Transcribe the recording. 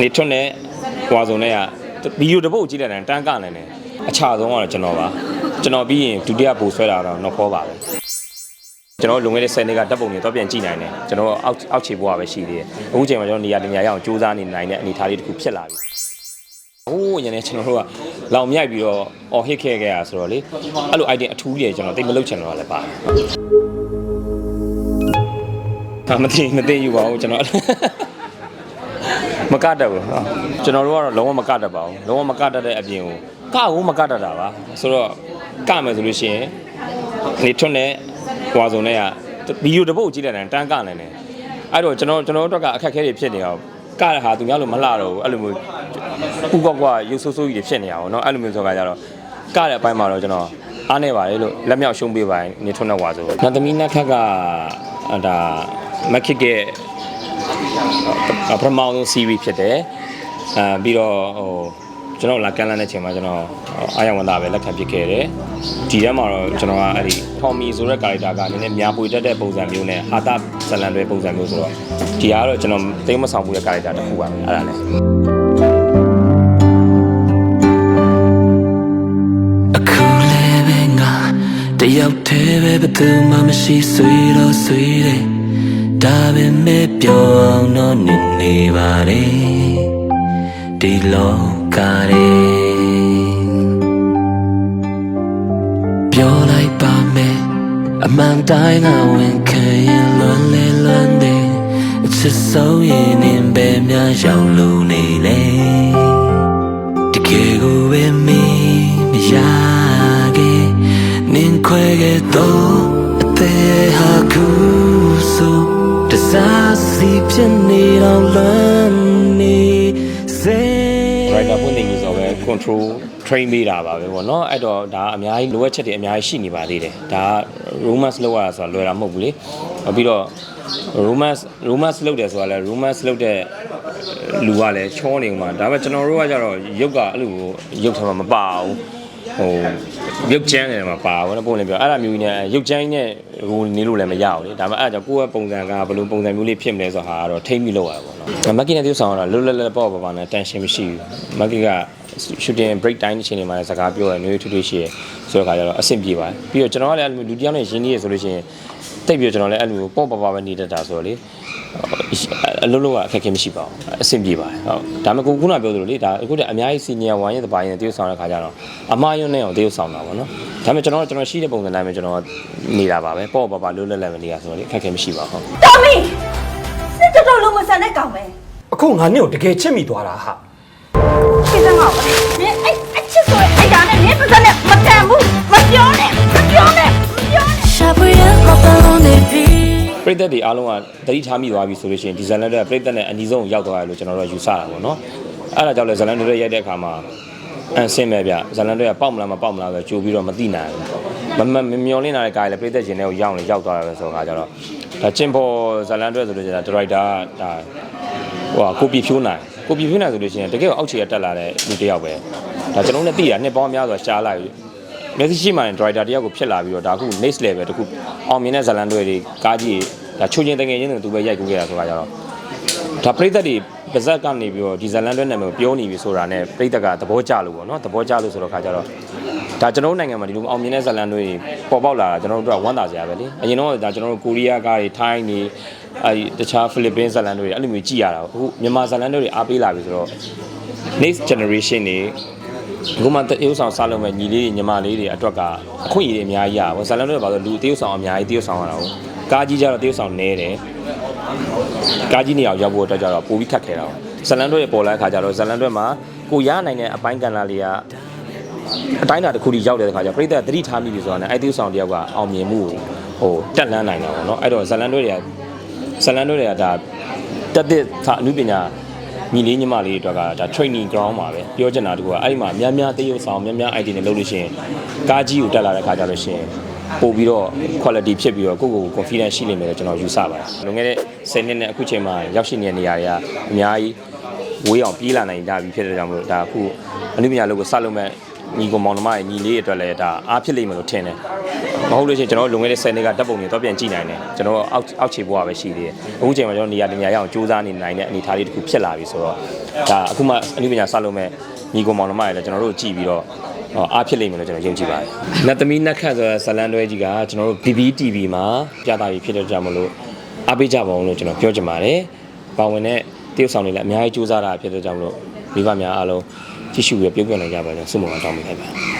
နေထွန်းနဲ့ဟွာစုံနဲ့ကဗီဒီယိုတစ်ပုတ်ကြည့်လိုက်တယ်တန်းကနိုင်တယ်အချဆုံးကတော့ကျွန်တော်ပါကျွန်တော်ပြီးရင်ဒုတိယပို့ဆွဲတာတော့တော့ခေါ်ပါပဲကျွန်တော်လွန်ခဲ့တဲ့10နှစ်ကတပ်ပုံတွေတော့ပြန်ကြည့်နိုင်တယ်ကျွန်တော်အောက်အောက်ခြေဘဝပဲရှိသေးတယ်အခုချိန်မှာကျွန်တော်နေရာတနေရာရအောင်စူးစမ်းနေနိုင်တဲ့အနေအထားလေးတစ်ခုဖြစ်လာပြီဟိုးညနေကျွန်တော်တို့ကလောင်မြိုက်ပြီးတော့အော်ဟစ်ခဲ့ခဲ့ရဆိုတော့လေအဲ့လို item အထူးကြီးကျွန်တော်တိတ်မလုပ်ချင်တော့လည်းပါတယ်အာမသိမသိယူပါဘူးကျွန်တော် မကတတ်ဘူးဟုတ်ကျွန်တော်တို့ကတော့လုံးဝမကတတ်ပါဘူးလုံးဝမကတတ်တဲ့အပြင်ကိုကကိုမကတတ်တာပါဆိုတော့ကမယ်ဆိုလို့ရှိရင်နေထွန်းနဲ့ဟွာစုံနဲ့ကဗီဒီယိုတစ်ပုတ်ကြည့်လိုက်တယ်တန်းကနိုင်တယ်အဲ့တော့ကျွန်တော်ကျွန်တော်တို့ကအခက်အခဲတွေဖြစ်နေအောင်ကတဲ့ဟာသူများလို့မလှတော့ဘူးအဲ့လိုမျိုးဥကောကွာရုပ်ဆိုးဆိုးကြီးတွေဖြစ်နေအောင်เนาะအဲ့လိုမျိုးဆိုကြကြတော့ကတဲ့အပိုင်းမှာတော့ကျွန်တော်အားနေပါတယ်လို့လက်မြောက်ရှုံးပေးပါရင်နေထွန်းနဲ့ဟွာစုံနတ်သမီးနတ်ခတ်ကဒါမခစ်က ပထမဆုံး series ဖြစ်တယ်အဲပြီးတော့ဟိုကျွန်တော်လာကန်လန်းတဲ့ချိန်မှာကျွန်တော်အာရဝန်သားပဲလက်ခံပစ်ခဲ့တယ်ဒီထဲမှာတော့ကျွန်တော်ကအဲ့ဒီ Tommy ဆိုတဲ့ character ကနည်းနည်းများပွေတတ်တဲ့ပုံစံမျိုးနဲ့ဟာတာဇလန်တွေပုံစံမျိုးဆိုတော့ဒီကတော့ကျွန်တော်သိမ်းမဆောင်ဘူးတဲ့ character တစ်ခုပါပဲအဲ့ဒါလည်းအခုလည်းပဲငါတယောက်တည်းပဲဘယ်သူမှမရှိဆွေတော့ဆွေတယ် ဒါပေမဲ့ပြောအောင်တော့နေနေပါလေဒီလောကရဲ့ပြောလိုက်ပါမယ်အမှန်တိုင်းကဝင်ခံရင်လွန်လေလွန်တယ်အချစ်ဆုံးရင်နင်ပဲများရောက်လို့နေလေတကယ်ကိုပဲမင်းမရခဲ့နင်ခွဲခဲ့တော့ စားစီဖြစ်နေတော့လွမ်းနေစေ writer ပွင့်နေကြီးဆိုတော့ပဲ control train ပေးတာပါပဲပေါ့နော်အဲ့တော့ဒါအများကြီးလိုအပ်ချက်တွေအများကြီးရှိနေပါသေးတယ်ဒါက romance လောက်ရတာဆိုတာလွယ်တာမဟုတ်ဘူးလေနောက်ပြီးတော့ romance romance လောက်တယ်ဆိုတာလဲ romance လောက်တဲ့လူကလည်းချောနေမှာဒါပေမဲ့ကျွန်တော်တို့ကကြတော့ရုပ်ကအဲ့လိုရုပ်ထဲမှာမပါဘူး ဟိုရုပ်ချမ်းတယ်မှာပါဘူးနော်ပုံလည်းပြောအဲ့ဒါမျိုးကြီးနဲ့ရုပ်ချမ်းနဲ့ဟိုနေလို့လည်းမရဘူးလေဒါပေမဲ့အဲ့ဒါကြောင့်ကိုယ့်ရဲ့ပုံစံကဘယ်လိုပုံစံမျိုးလေးဖြစ်မလဲဆိုတာကတော့ထိမ့်ပြီးလောက်ရတာပေါ့နော်မက်ကီနဲ့တူဆောင်တော့လွတ်လပ်လပ်ပေါ့ပေါ့ပါနဲ့ tension မရှိဘူးမက်ကီက shooting break time အချိန်တွေမှာလည်းစကားပြောရမျိုးထွေးထွေးရှိရဆိုတော့ခါကျတော့အဆင်ပြေပါတယ်ပြီးတော့ကျွန်တော်ကလည်းအဲ့လိုလူတစ်ယောက်နဲ့ရင်းနှီးရဆိုလို့ရှိရင် တိတ်ပြီးတော့ကျွန်တော်လည်းအဲ့လိုပေါ့ပေါ့ပါပဲနေတတ်တာဆိုတော့လေအလုံးလုံးကအခက်အခဲမရှိပါဘူးအဆင်ပြေပါတယ်ဟုတ်ဒါပေမဲ့ကိုခုနပြောသလိုလေဒါအခုတည်းအများကြီး senior ဝိုင်းရဲ့တပိုင်းနဲ့တရုပ်ဆောင်တဲ့ခါကျတော့အမားယွန်းနဲ့အောင်တရုပ်ဆောင်တာပေါ့နော်ဒါပေမဲ့ကျွန်တော်ကျွန်တော်ရှိတဲ့ပုံစံတိုင်းပဲကျွန်တော်နေတာပါပဲပေါ့ပေါ့ပါလွတ်လပ်လပ်ပဲနေတာဆိုတော့လေအခက်အခဲမရှိပါဘူးဟုတ်တော်မီစစ်တော်တော်လုံးမဆန်တဲ့ကောင်ပဲအခုငါနဲ့ကိုတကယ်ချစ်မိသွားတာဟာရှင်းစမ်းပါဦးနင်အဲ့အချစ်ဆိုအဲ့ဒါနဲ့နင်ပစံနဲ့မတန်ဘူးမပြောနဲ့မပြောနဲ့မ ပြောနဲ့ Shabuya Kopalone Bi ပရိသတ်တွေအားလုံးကတတိထားမိသွားပြီဆိုလို့ရှိရင်ဒီဇလန်တွေကပရိသတ်နဲ့အနီးဆုံးကိုရောက်သွားတယ်လို့ကျွန်တော်တို့ကယူဆတာပေါ့နော်အဲ့ဒါကြောင့်လဲဇလန်တွေရိုက်တဲ့အခါမှာအန်ဆင်းမဲ့ဗျဇလန်တွေကပေါက်မလားမပေါက်မလားဆိုကြိုပြီးတော့မသိနိုင်ဘူးမမမျောလင်းလာတဲ့ကားလည်းပရိသတ်ရှင်တွေကိုရောက်နေရောက်သွားတယ်ဆိုတော့ခါကျတော့ဒါကျင်ဖို့ဇလန်တွေဆိုလို့ကျတော့ဒရိုက်တာဒါဟိုကိုပီဖြိုးနိုင်ကိုပီဖြိုးနိုင်ဆိုလို့ရှိရင်တကယ်ကိုအောက်ခြေကတက်လာတဲ့လူတစ်ယောက်ပဲဒါကျွန်တော်လည်းသိတာနှစ်ပေါင်းများစွာရှားလိုက် မျက်စိရှိမှရင်ဒရိုက်တာတယောက်ကိုဖြစ်လာပြီးတော့ဒါအခု next level တခုအောင်မြင်တဲ့ဇလန်တွေတွေကားကြီးဒါချိုးချင်းတငယ်ချင်းတွေသူပဲရိုက်ကူးခဲ့တာဆိုတာကြတော့ဒါပရိသတ်တွေပါဇက်ကနေပြီးတော့ဒီဇလန်တွေနာမည်ကိုပြောနေပြီဆိုတာနဲ့ပရိသတ်ကသဘောကျလို့ပေါ့နော်သဘောကျလို့ဆိုတော့ခါကြတော့ဒါကျွန်တော်တို့နိုင်ငံမှာဒီလိုအောင်မြင်တဲ့ဇလန်တွေပေါ်ပေါက်လာတာကျွန်တော်တို့ကဝမ်းသာစရာပဲလေအရင်တော့ဒါကျွန်တော်တို့ကိုရီးယားကားတွေထိုင်းတွေအဲဒီတခြားဖိလစ်ပင်းဇလန်တွေအဲ့လိုမျိုးကြည်ရတာအခုမြန်မာဇလန်တွေအားပေးလာပြီဆိုတော့ next generation တွေ ဒီမှာတရုပ်ဆောင်စားလုံးမဲ့ညီလေးတွေညီမလေးတွေအတွက်ကအခွင့်အရေးတွေအများကြီးရပါဘောဇလန်တွေပါဆိုလူတရုပ်ဆောင်အများကြီးတရုပ်ဆောင်ရတာကိုကားကြီးကြတော့တရုပ်ဆောင်နဲတယ်ကားကြီးနေအောင်ရောက်ဖို့အတွက်ကြတော့ပိုပြီးခက်ခဲတာပေါ့ဇလန်တွေပေါ်လာတဲ့ခါကျတော့ဇလန်တွေမှာကိုရနိုင်တဲ့အပိုင်းကဏ္ဍလေးကအတိုင်းအတာတစ်ခုထိရောက်တဲ့ခါကျပြိတ္တသတိထားမိပြီဆိုတာနဲ့အဲ့ဒီဥဆောင်တယောက်ကအောင်မြင်မှုကိုဟိုတက်လန်းနိုင်တာပေါ့နော်အဲ့တော့ဇလန်တွေတွေကဇလန်တွေတွေကဒါတက်တဲ့သာအမှုပညာ ညီလေးညီမလေးတွေအတွက်ကဒါ training ground ပါပဲပြောချင်တာတကူကအဲ့ဒီမှာများများတရုပ်ဆောင်များများ ID နဲ့လုပ်လို့ရှိရင်ကားကြီးကိုတက်လာတဲ့ခါကျလို့ရှိရင်ပို့ပြီးတော့ quality ဖြစ်ပြီးတော့ကိုယ့်ကိုယ်ကို confidence ရှိလိမ့်မယ်လို့ကျွန်တော်ယူဆပါတယ်လွန်ခဲ့တဲ့10နှစ်နဲ့အခုချိန်မှာရောက်ရှိနေတဲ့နေရာတွေကအများကြီးဝေးအောင်ပြေးလာနိုင်ကြပြီဖြစ်တဲ့ကြောင့်မလို့ဒါအခုအနုပညာလုပ်ကိုစလုပ်မဲ့ ညီကောင်မောင်နှမရဲ့ညီလေးတွေအတွက်လည်းဒါအားဖြစ်လိမ့်မယ်လို့ထင်တယ်မဟုတ်လို့ရှိရင်ကျွန်တော်တို့လွန်ခဲ့တဲ့10နှစ်ကတပ်ပုံတွေတော့ပြန်ကြည့်နိုင်တယ်ကျွန်တော်တို့အောက်အောက်ခြေဘဝပဲရှိသေးတယ်အခုချိန်မှာကျွန်တော်နေရာတနေရာရအောင်စူးစမ်းနေနိုင်တဲ့အနေအထားလေးတစ်ခုဖြစ်လာပြီဆိုတော့ဒါအခုမှအနည်းပညာစလုပ်မဲ့ညီကောင်မောင်နှမတွေလည်းကျွန်တော်တို့ကြည့်ပြီးတော့ဟောအားဖြစ်လိမ့်မယ်လို့ကျွန်တော်ယုံကြည်ပါတယ်။နတ်သမီးနတ်ခတ်ဆိုတဲ့ဇလန်တွဲကြီးကကျွန်တော်တို့ BBTV မှာပြသပြီးဖြစ်တဲ့ကြောင့်မလို့အားပေးကြပါအောင်လို့ကျွန်တော်ပြောချင်ပါတယ်။ပါဝင်တဲ့တရုတ်ဆောင်တွေလည်းအများကြီးစူးစမ်းတာဖြစ်တဲ့ကြောင့်မလို့မိဘများအားလုံး ကြည့်ရှုပြီးတော့ပြုံးပြနိုင်ကြပါကြဆုမွန်အောင်တောင်းပေးလိုက်ပါ